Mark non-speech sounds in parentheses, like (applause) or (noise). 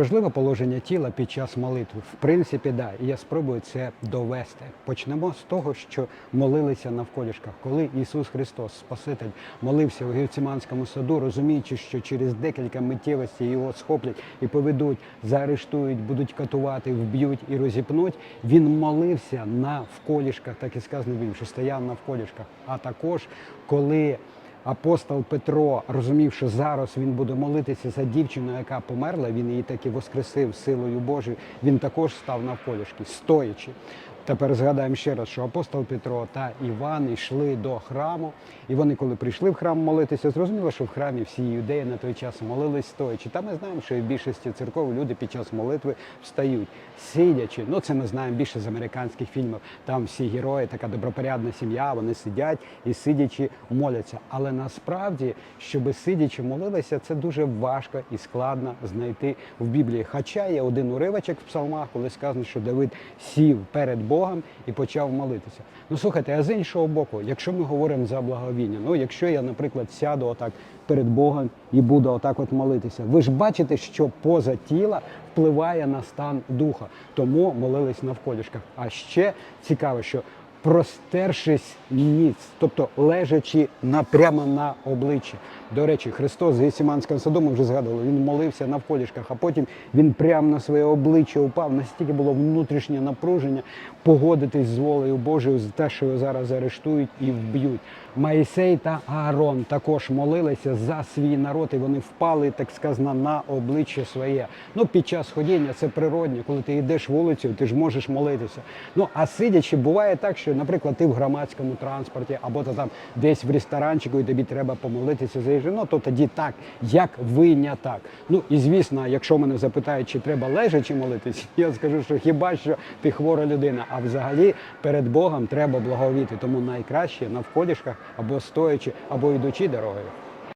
важливе положення тіла під час молитви? В принципі, да. І я спробую це довести. Почнемо з того, що молилися навколішках. Коли Ісус Христос, Спаситель, молився у Гевциманському саду, розуміючи, що через декілька миттєвостей його схоплять і поведуть, заарештують, будуть катувати, вб'ють і розіпнуть. Він молився навколішках, так і сказано в що стояв навколішках. А також коли Апостол Петро розумів, що зараз він буде молитися за дівчину, яка померла. Він її таки воскресив силою Божою. Він також став навколішки, стоячи. Тепер згадаємо ще раз, що апостол Петро та Іван йшли до храму, і вони, коли прийшли в храм молитися, зрозуміло, що в храмі всі юдеї на той час молились стоячи. Та ми знаємо, що в більшості церков люди під час молитви встають, сидячи. Ну це ми знаємо більше з американських фільмів. Там всі герої, така добропорядна сім'я, вони сидять і сидячи моляться. Але насправді, щоб сидячи молилися, це дуже важко і складно знайти в Біблії. Хоча є один уривочок в псалмах, коли сказано, що Давид сів перед Богом і почав молитися. Ну слухайте, а з іншого боку, якщо ми говоримо за благовіння, ну якщо я, наприклад, сяду отак перед Богом і буду отак от молитися, ви ж бачите, що поза тіла впливає на стан духа, тому молились навколішках. А ще цікаво, що простершись ніц, тобто лежачи на, прямо на обличчя. До речі, Христос з Гесіманського саду, ми вже згадували, він молився на навколішках, а потім він прямо на своє обличчя упав. Настільки було внутрішнє напруження погодитись з волею Божою за те, що його зараз арештують і вб'ють. Майсей та Аарон також молилися за свій народ, і вони впали, так сказано, на обличчя своє. Ну, під час ходіння це природне, коли ти йдеш вулицею, ти ж можеш молитися. Ну а сидячи, буває так, що, наприклад, ти в громадському транспорті або там десь в ресторанчику, і тобі треба помолитися за їжу, ну то тоді так, як виняток. Ну і звісно, якщо мене запитають, чи треба лежачи молитись, (laughs) я скажу, що хіба що ти хвора людина, а взагалі перед Богом треба благовіти. Тому найкраще на входішках або стоячи, або йдучи дорогою.